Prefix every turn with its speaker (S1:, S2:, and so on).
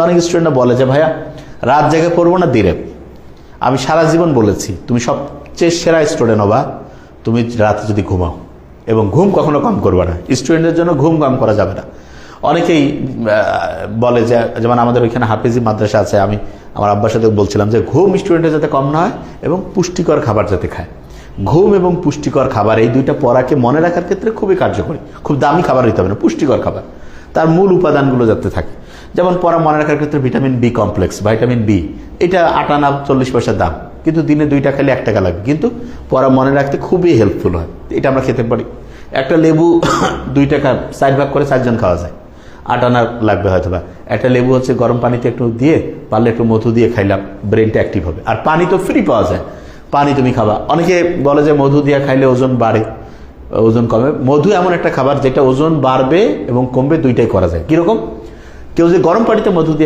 S1: অনেক স্টুডেন্টরা বলে যে, ভাইয়া, রাত জেগে পড়ব না, দিনে। আমি সারা জীবন বলেছি, তুমি সবচেয়ে সেরা স্টুডেন্ট হবা, তুমি রাতে যদি ঘুমাও। এবং ঘুম কখনো কম করবে না। স্টুডেন্টের জন্য ঘুম কম করা যাবে না। অনেকেই বলে যে, যেমন আমাদের ওইখানে হাফিজি মাদ্রাসা আছে, আমি আমার আব্বার সাথে বলছিলাম যে, ঘুম স্টুডেন্টের যাতে কম না হয় এবং পুষ্টিকর খাবার যাতে খায়। ঘুম এবং পুষ্টিকর খাবার, এই দুইটা পড়াকে মনে রাখার ক্ষেত্রে খুবই কার্যকরী। খুব দামি খাবার হইতে হবে না, পুষ্টিকর খাবার। তার মূল উপাদানগুলো যাতে থাকে। যেমন পড়া মনে রাখার ক্ষেত্রে vitamin B complex vitamin B এটা আটানা চল্লিশ পয়সার দাম। কিন্তু দিনে দুইটা খেলে এক টাকা লাগবে কিন্তু পড়া মনে রাখতে খুবই হেল্পফুল হয়। এটা আমরা খেতে পারি। একটা লেবু দুই টাকা, চার ভাগ করে চারজন খাওয়া যায়। আট আনা লাগবে হয়তো বা। একটা লেবু হচ্ছে গরম পানিতে একটু দিয়ে, পারলে একটু মধু দিয়ে খাইলাম ব্রেনটা অ্যাক্টিভ হবে। আর পানি তো ফ্রি পাওয়া যায়। পানি তুমি খাবা। অনেকে বলে যে মধু দিয়ে খাইলে ওজন বাড়ে, ওজন কমে। মধু এমন একটা খাবার যেটা ওজন বাড়বে এবং কমবে, দুইটাই করা যায়। কীরকম? কেউ যদি গরম পানিতে মধু দিয়ে